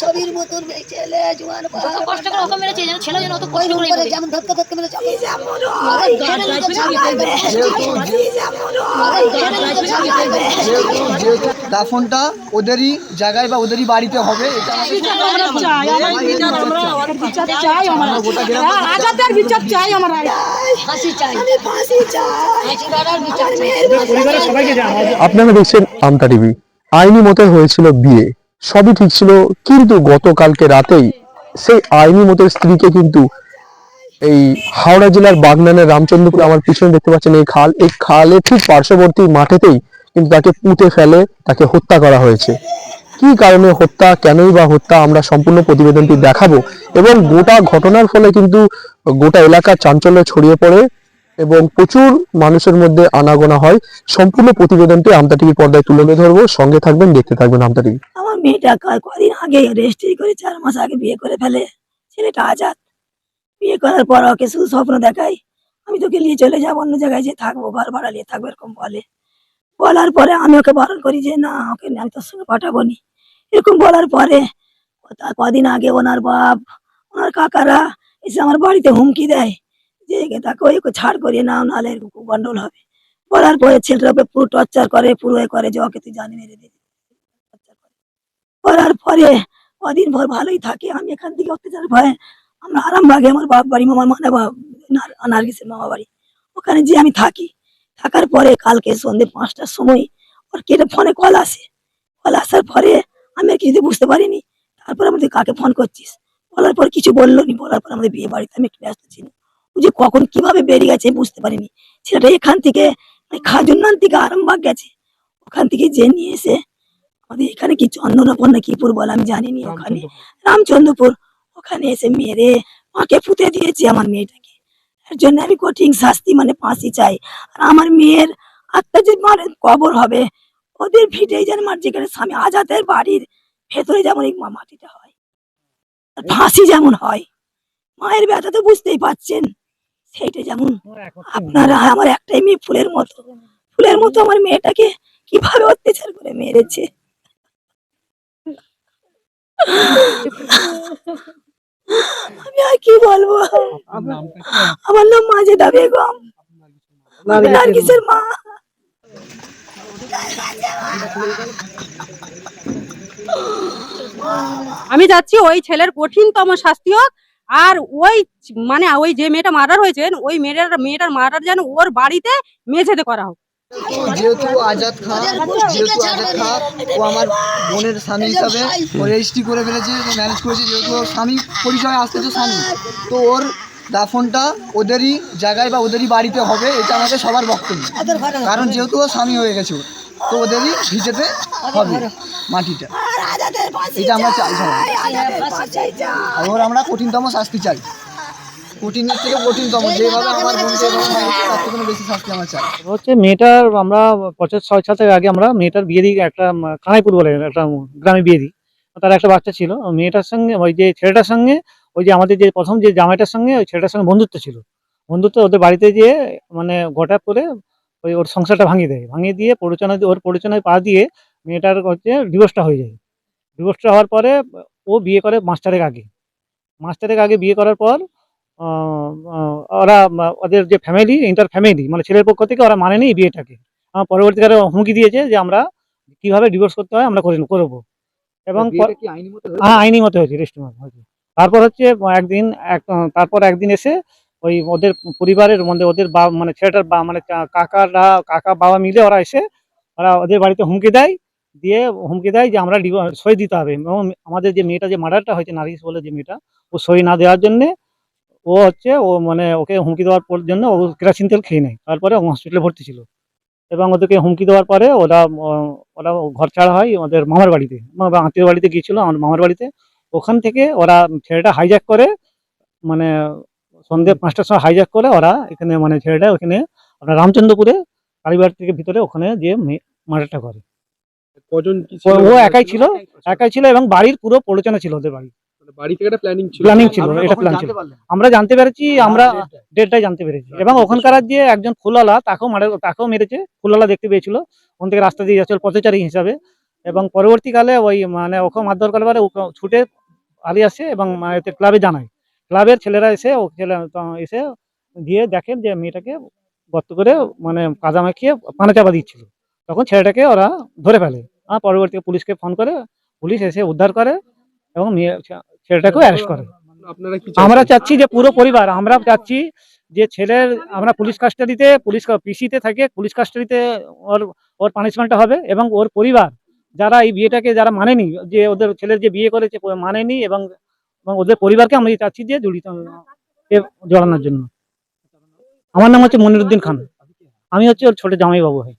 ছবির মতন এই ছেলে জোয়ান যত কষ্ট করে ওকে মেরেছে যেন ছেলে যেন অত ওই কষ্ট রকম করে করে মেরেছে। যেমন ধক্কা ধক্কা মেরে চাপি দাফনটা ওদেরই জায়গায় বা ওদেরই বাড়িতে হবে এটা আমাদের বিচার চাই আমরা। আজাদের বিচার চাই। আমরা ফাঁসি চাই। আমি ফাঁসি চাই। ফাঁসি বিচার চাই। আপনারা দেখছেন আমতা টিভি। আইনি মতে হয়েছিল বিয়ে। সবই ঠিক ছিল, কিন্তু গতকালকে রাতেই সেই আইনি মতের স্ত্রীকে কিন্তু এই হাওড়া জেলার বাগনানের রামচন্দ্রপুর, আমার পিছনে দেখতে পাচ্ছেন এই খাল, এই খালে ঠিক পার্শ্ববর্তী মাঠেতেই কিন্তু তাকে পুঁতে ফেলে, তাকে হত্যা করা হয়েছে। কি কারণে হত্যা, কেনই বা হত্যা, আমরা সম্পূর্ণ প্রতিবেদনটি দেখাবো। এবং গোটা ঘটনার ফলে কিন্তু গোটা এলাকার চাঞ্চল্য ছড়িয়ে পড়ে। এবং প্রচুর মানুষের মধ্যে আনাগোনা হয়। সম্পূর্ণ প্রতিবেদনটি আমতা টিভির পর্দায় তুলে ধরবো। সঙ্গে থাকবেন, দেখতে থাকবেন আমতা টিভি আমার মেয়েটা কদিন আগে রেজিস্ট্রি করে চার মাস আগে বিয়ে করে ফেলে। ছেলেটা আজাদ। বিয়ে করার পর ওকে শুধু স্বপ্ন দেখাই। আমি তোকে নিয়ে চলে যাব, অন্য জায়গায় যে থাকব, ঘর ভাড়া নিয়ে থাকব, এরকম বলে। বলার পরে আমি ওকে বারণ করি যে, না, ওকে আমি তোর সঙ্গে পাঠাবো নি। এরকম বলার পরে কদিন আগে ওনার বাপ, ওনার কাকারা এসে আমার বাড়িতে হুমকি দেয়। যে তাকে ওই ছাড় করিয়ে নাও, নাহলে এরকম খুব গন্ডগোল হবে। বলার পরে ছেলেটার উপরে পুরো টর্চার করে, পুরো এ করে যে ওকে তুই জানি মেরে দিবি। করার পরে কদিন ভর ভালোই থাকে, আমি এখান থেকে অত্যাচার ভয়ে আমরা আরামবাগে আমার বাপ বাড়ি, মামার মানে নার্গিসের মামা বাড়ি। ওখানে যে আমি থাকি। থাকার পরে কালকে সন্ধ্যে পাঁচটার সময় ওর কেটে ফোনে কল আসে। কল আসার পরে আমি আর কিছু বুঝতে পারিনি। তারপর আমাদের কাকে ফোন করছিস? বলার পর কিছু বলল নি, বলার পর আমাদের বিয়ে বাড়িতে আমি একটু ব্যস্ত ছিলাম। যে কখন কীভাবে বেরিয়ে গেছে বুঝতে পারিনি। ছেলেটা এখান থেকে মানে খাজুন্নান থেকে আরামবাগ গেছে। ওখান থেকে যে নিয়ে এসে আমাদের এখানে কি চন্দনাপুর না কিপুর বলে আমি জানিনি ওখানে। রামচন্দ্রপুর। ওখানে এসে মেরে মাকে পুঁতে দিয়েছে আমার মেয়েটাকে। এর জন্য আমি কঠিন শাস্তি মানে ফাঁসি চাই। আর আমার মেয়ের আত্মা যে মানে কবর হবে। ওদের ভিটে যেন আমার যেখানে স্বামী আজাদের বাড়ির ভেতরে যেমন এই মা- মাটিটা হয়। আর ফাঁসি যেমন হয়। মায়ের ব্যথা তো বুঝতেই পাচ্ছেন সেইটা যেমন আপনারা আমার একটাই মেয়ে ফুলের মতো। ফুলের মতো আমার মেয়েটাকে কীভাবে অত্যাচার করে মেরেছে? আমি আর কি বলব? আমার নাম মাজেদা বেগম। আমি নার্গিসের মা। আমি যাচ্ছি ওই ছেলের কঠিনতম শাস্তি হোক। আর ওই মানে ওই যে মেয়েটা মার্ডার হয়েছে, ওই মেয়েটার মেয়েটার মার্ডার যেন ওর বাড়িতে মেঝেতে করা হোক। যেহেতু আজাদ খান যেহেতু আজাদ খান ও আমার বোনের স্বামী হিসাবে ও রেজিস্ট্রি করে ফেলেছে ম্যানেজ করেছে, যেহেতু স্বামী পরিচয় আসতে তো স্বামী। তো ওর দাফনটা ওদেরই জায়গায় বা ওদেরই বাড়িতে হবে, এটা আমাদের সবার বক্তব্য। কারণ যেহেতু ও স্বামী হয়ে গেছে তো ওদেরই ভিজেতে হবে মাটিটা। এটা আমরা চাই সবাই। আমরা কঠিনতম শাস্তি চাই। কঠিনের থেকে কঠিনতম যেভাবে আমার বোনকে তার থেকে বেশি শাস্তি আমরা চাই। হচ্ছে মেয়েটার আমরা পঞ্চাশ ছয় সাল থেকে আগে আমরা মেয়েটার বিয়ে দিই একটা উম, কানাইপুর বলে একটা গ্রামে বিয়ে দিই। তার একটা বাচ্চা ছিল মেয়েটার সঙ্গে ওই যে ছেলেটার সঙ্গে ওই যে আমাদের যে প্রথম যে জামাইটার সঙ্গে ওই ছেলেটার সঙ্গে বন্ধুত্ব ছিল। বন্ধুত্ব ওদের বাড়িতে গিয়ে মানে গোটা করে ওই ওর সংসারটা ভাঙিয়ে দেয়। ভাঙিয়ে দিয়ে প্ররোচনা ওর প্ররোচনায় পা দিয়ে মেয়েটার হচ্ছে ডিভোর্সটা হয়ে যায়। ডিভোর্সটা হওয়ার পরে ও বিয়ে করে মাস্টারের আগে। মাস্টারের আগে বিয়ে করার পর ওরা ওদের যে ফ্যামিলি ইন্টার ফ্যামিলি মানে ছেলের পক্ষ থেকে ওরা মানেনি এই বিয়েটাকে। আমার পরবর্তীকালে হুমকি দিয়েছে যে আমরা কীভাবে ডিভোর্স করতে হয় আমরা করে করব। এবং হ্যাঁ আইনি মতো হয়েছে রেজিস্ট্রি হয়েছে। তারপর হচ্ছে একদিন এক তারপর একদিন এসে ওই ওদের পরিবারের মধ্যে ওদের বা মানে ছেলেটার বা মানে কাকারা কাকা বাবা মিলে ওরা এসে ওরা ওদের বাড়িতে হুমকি দেয়। দিয়ে হুমকি দেয় যে আমরা সই দিতে হবে। এবং আমাদের যে মেয়েটা যে মার্ডারটা হয়েছে নারিশ বলে যে মেয়েটা, ও সই না দেওয়ার জন্যে ও হচ্ছে, ও মানে ওকে হুমকি দেওয়ার পর জন্য ও কেরাসিন তেল খেয়ে নেয়। তারপরে হসপিটালে ভর্তি ছিল। এবং ওদেরকে হুমকি দেওয়ার পরে ওরা ওরা ঘর ছাড়া হয় ওদের মামার বাড়িতে। আত্মীয় বাড়িতে গিয়েছিল আমার মামার বাড়িতে। ওখান থেকে ওরা ছেলেটা হাইজ্যাক করে মানে সন্ধে পাঁচটার সময় হাইজ্যাক করে ওরা এখানে মানে ছেলেটা ওখানে আপনার রামচন্দ্রপুরে কালীবাড়ি থেকে ভিতরে ওখানে যে মার্ডারটা করে। কজন কি ও ও একাই ছিল একাই ছিল এবং বাড়ির পুরো প্রলোচনা ছিল ওদের বাড়ি। মানে বাড়ি থেকে একটা প্ল্যানিং ছিল? প্ল্যানিং ছিল এটা প্ল্যান ছিল। আমরা জানতে পেরেছি আমরা ডেটটাই জানতে পেরেছি। এবং ওখানকার যে একজন ফুলওয়ালা তাকেও মারে তাকেও মেরেছে। ফুলওয়ালা দেখতে পেয়েছিল ওখান থেকে রাস্তা দিয়ে যাচ্ছিল পথচারী হিসাবে। এবং পরবর্তীকালে ওই মানে ওকে মারধর করবার ছুটে পালিয়ে আসে এবং মানে এতে ক্লাবে জানায়। ক্লাবের ছেলেরা এসে ও ছেলে এসে দিয়ে দেখেন যে মেয়েটাকে গর্ত করে মানে কাদা মাখিয়ে পানা চাপা দিচ্ছিল তখন ছেলেটাকে ওরা ধরে ফেলে। আর পরবর্তী পুলিশকে ফোন করে পুলিশ এসে উদ্ধার করে এবং ছেলেটাকেও অ্যারেস্ট করে। আমরা চাচ্ছি যে পুরো পরিবার আমরা চাচ্ছি যে ছেলের আমরা পুলিশ কাস্টাডিতে পুলিশ পিসিতে থাকে পুলিশ কাস্টাডিতে ওর ওর পানিশমেন্টটা হবে এবং ওর পরিবার যারা এই বিয়েটাকে যারা মানেনি যে ওদের ছেলের যে বিয়ে করেছে মানেনি এবং ওদের পরিবারকে আমরা চাচ্ছি যে জড়িত জড়ানোর জন্য। আমার নাম হচ্ছে মনিরুদ্দিন খান। আমি হচ্ছে ওর ছোট জামাই বাবু ভাই